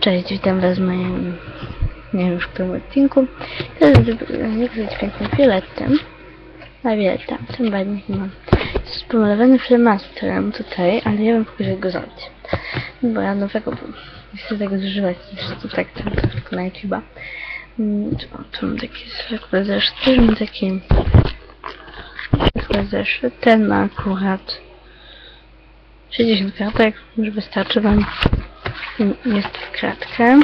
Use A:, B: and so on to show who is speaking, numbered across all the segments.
A: Cześć, witam was w moim, nie wiem już którym odcinku. Teraz nie być pięknym fioletem. A wieleta, ten badnik mam. Jest pomalowany flemastrem tutaj, ale ja bym pokazał go zrobić. No bo ja nowego, nie chcę tego zużywać, zresztą tak to tylko na YouTube'a. Mm, tu mam taki zwykły zeszyt, też mam taki zwykły zeszyt. Ten ma akurat 60 kartek, już wystarczy wam. Jest w kratkę.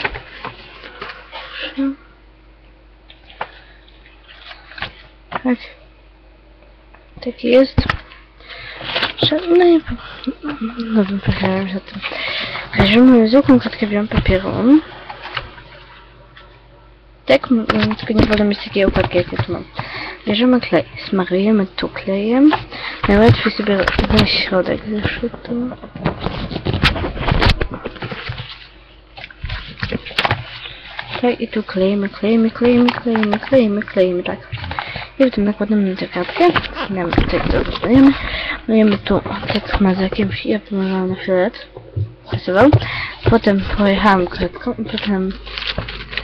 A: Tak. Taki jest. No i no wybrałem się tym. Weźmiemy zwykłą kratkę białą papieru. Tak, tylko nie wolno mieć takiej układki jak ja tu mam. Bierzemy klej, smarujemy tu klejem. Najłatwiej sobie wziąć środek zeszytu. Tak, i tu klejemy, klejemy, klejemy, klejemy, klejemy, klejemy, tak. I potem nakładamy na tę kartkę, damy tutaj to dostajemy. Dajemy tu ma z jakimś, ja pomyślałam na fiolet, rysował. Potem pojechałam kredką i potem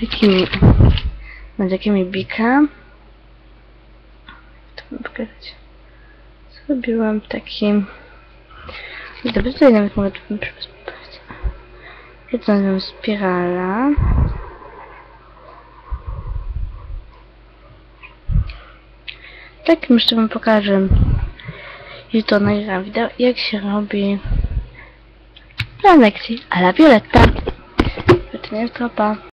A: takimi, nad takimi bika. To mam pokazać. Zrobiłam taki, dobrze, tutaj nawet mogę tu przypomnieć. Ja to nazywam spirala. Tak, jeszcze wam pokażę to nagram wideo, jak się robi lekcji a la Violetta. Pytanie tropa.